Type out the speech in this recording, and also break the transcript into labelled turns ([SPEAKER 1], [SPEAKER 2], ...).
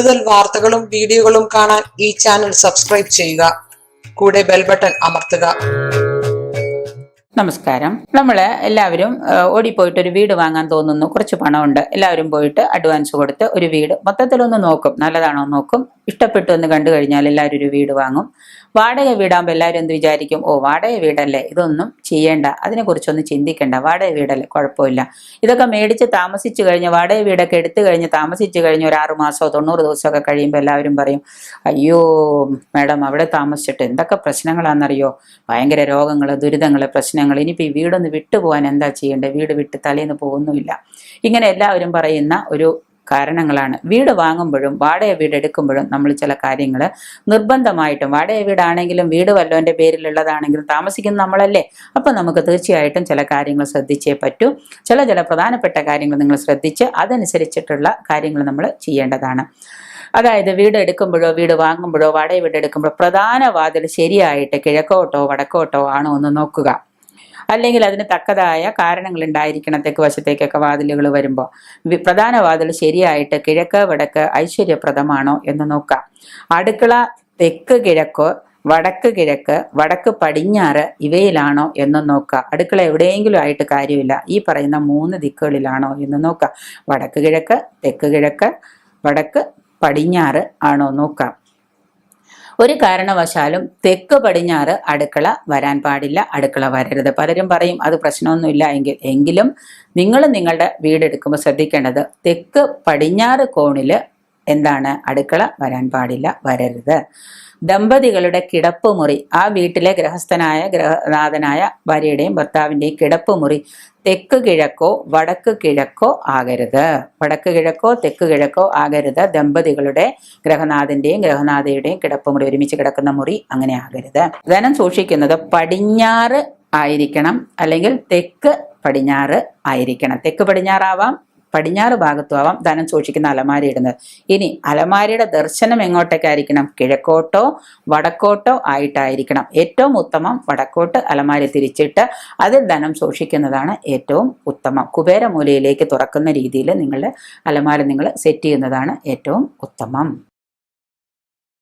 [SPEAKER 1] കൂടുതൽ വാർത്തകളും വീഡിയോകളും കാണാൻ ഈ ചാനൽ സബ്സ്ക്രൈബ് ചെയ്യുക. കൂടെ ബെൽ ബട്ടൺ അമർത്തുക.
[SPEAKER 2] നമസ്കാരം. നമ്മൾ എല്ലാവരും ഓടിപ്പോയിട്ട് ഒരു വീട് വാങ്ങാൻ തോന്നുന്നു. കുറച്ച് പണമുണ്ട്. എല്ലാവരും പോയിട്ട് അഡ്വാൻസ് കൊടുത്ത് ഒരു വീട്. മൊത്തത്തിലൊന്ന് നോക്കും. നല്ലതാണോ നോക്കും. ഇഷ്ടപ്പെട്ടു എന്ന് കണ്ടു കഴിഞ്ഞാൽ എല്ലാവരും ഒരു വീട് വാങ്ങും. വാടക വീടാകുമ്പോൾ എല്ലാവരും എന്ത് വിചാരിക്കും? ഓ വാടക വീടല്ലേ? ഇതൊന്നും ചെയ്യേണ്ട. അതിനെക്കുറിച്ചൊന്നും ചിന്തിക്കേണ്ട. വാടക വീടല്ലേ? കുഴപ്പമില്ല. ഇതൊക്കെ മേടിച്ച് താമസിച്ചു കഴിഞ്ഞ് വാടക വീടൊക്കെ എടുത്തു കഴിഞ്ഞ് താമസിച്ചു കഴിഞ്ഞ് ഒരു ആറു മാസമോ തൊണ്ണൂറ് ദിവസമൊക്കെ കഴിയുമ്പോൾ എല്ലാവരും പറയും അയ്യോ മാഡം അവിടെ താമസിച്ചിട്ട് എന്തൊക്കെ പ്രശ്നങ്ങളാണെന്നറിയോ? ഭയങ്കര രോഗങ്ങൾ ദുരിതങ്ങൾ പ്രശ്നങ്ങൾ ഇനിയിപ്പോൾ ഈ വീടൊന്ന് വിട്ടുപോകാൻ എന്താ ചെയ്യേണ്ടത്? വീട് വിട്ട് തലേന്ന് പോകുന്നുമില്ല. ഇങ്ങനെ എല്ലാവരും പറയുന്ന ഒരു കാരണങ്ങളാണ്. വീട് വാങ്ങുമ്പോഴും വാടക വീട് എടുക്കുമ്പോഴും നമ്മൾ ചില കാര്യങ്ങൾ നിർബന്ധമായിട്ടും വാടക വീടാണെങ്കിലും വീട് വല്ലവന്റെ പേരിലുള്ളതാണെങ്കിലും താമസിക്കുന്ന നമ്മളല്ലേ? അപ്പം നമുക്ക് തീർച്ചയായിട്ടും ചില കാര്യങ്ങൾ ശ്രദ്ധിച്ചേ പറ്റൂ. ചില ചില പ്രധാനപ്പെട്ട കാര്യങ്ങൾ നിങ്ങൾ ശ്രദ്ധിച്ച് അതനുസരിച്ചിട്ടുള്ള കാര്യങ്ങൾ നമ്മൾ ചെയ്യേണ്ടതാണ്. അതായത് വീട് എടുക്കുമ്പോഴോ വീട് വാങ്ങുമ്പോഴോ വാടക വീട് എടുക്കുമ്പോഴോ പ്രധാന വാതിൽ ശരിയായിട്ട് കിഴക്കോട്ടോ വടക്കോട്ടോ ആണോ എന്ന് നോക്കുക. അല്ലെങ്കിൽ അതിന് തക്കതായ കാരണങ്ങൾ ഉണ്ടായിരിക്കണം തെക്ക് വശത്തേക്കൊക്കെ വാതിലുകൾ വരുമ്പോൾ പ്രധാന വാതിൽ ശരിയായിട്ട് കിഴക്ക് വടക്ക് ഐശ്വര്യപ്രദമാണോ എന്ന് നോക്കാം. അടുക്കള തെക്ക് കിഴക്കോ വടക്ക് കിഴക്ക് വടക്ക് പടിഞ്ഞാറ് ഇവയിലാണോ എന്ന് നോക്കുക അടുക്കള എവിടെയെങ്കിലും ആയിട്ട് കാര്യമില്ല. ഈ പറയുന്ന മൂന്ന് ദിക്കുകളിലാണോ എന്ന് നോക്കുക വടക്ക് കിഴക്ക് തെക്ക് കിഴക്ക് വടക്ക് പടിഞ്ഞാറ് ആണോ നോക്കാം. ഒരു കാരണവശാലും തെക്ക് പടിഞ്ഞാറ് അടുക്കള വരാൻ പാടില്ല അടുക്കള വരരുത്. പലരും പറയും അത് പ്രശ്നമൊന്നുമില്ല എങ്കിൽ എങ്കിലും നിങ്ങൾ നിങ്ങളുടെ വീടെടുക്കുമ്പോൾ ശ്രദ്ധിക്കേണ്ടത് തെക്ക് പടിഞ്ഞാറ് കോണിൽ എന്താണ്? അടുക്കള വരാൻ പാടില്ല വരരുത്. ദമ്പതികളുടെ കിടപ്പ് മുറി ആ വീട്ടിലെ ഗ്രഹസ്ഥനായ ഗ്രഹനാഥനായ ഭാര്യയുടെയും ഭർത്താവിന്റെയും കിടപ്പുമുറി തെക്ക് കിഴക്കോ വടക്ക് കിഴക്കോ ആകരുത്. വടക്ക് കിഴക്കോ തെക്ക് കിഴക്കോ ആകരുത്. ദമ്പതികളുടെ ഗ്രഹനാഥന്റെയും ഗ്രഹനാഥയുടെയും കിടപ്പ് മുറി ഒരുമിച്ച് കിടക്കുന്ന മുറി അങ്ങനെ ആകരുത്. ധനം സൂക്ഷിക്കുന്നത് പടിഞ്ഞാറ് ആയിരിക്കണം. അല്ലെങ്കിൽ തെക്ക് പടിഞ്ഞാറ് ആയിരിക്കണം. തെക്ക് പടിഞ്ഞാറാവാം പടിഞ്ഞാറ് ഭാഗത്തു ആവാം ധനം സൂക്ഷിക്കുന്ന അലമാരി ഇടുന്നത് ഇനി അലമാരിയുടെ ദർശനം എങ്ങോട്ടേക്കായിരിക്കണം? കിഴക്കോട്ടോ വടക്കോട്ടോ ആയിട്ടായിരിക്കണം. ഏറ്റവും ഉത്തമം വടക്കോട്ട് അലമാരി തിരിച്ചിട്ട് അതിൽ ധനം സൂക്ഷിക്കുന്നതാണ് ഏറ്റവും ഉത്തമം. കുബേരമൂലയിലേക്ക് തുറക്കുന്ന രീതിയിൽ നിങ്ങളുടെ അലമാര നിങ്ങൾ സെറ്റ് ചെയ്യുന്നതാണ് ഏറ്റവും ഉത്തമം.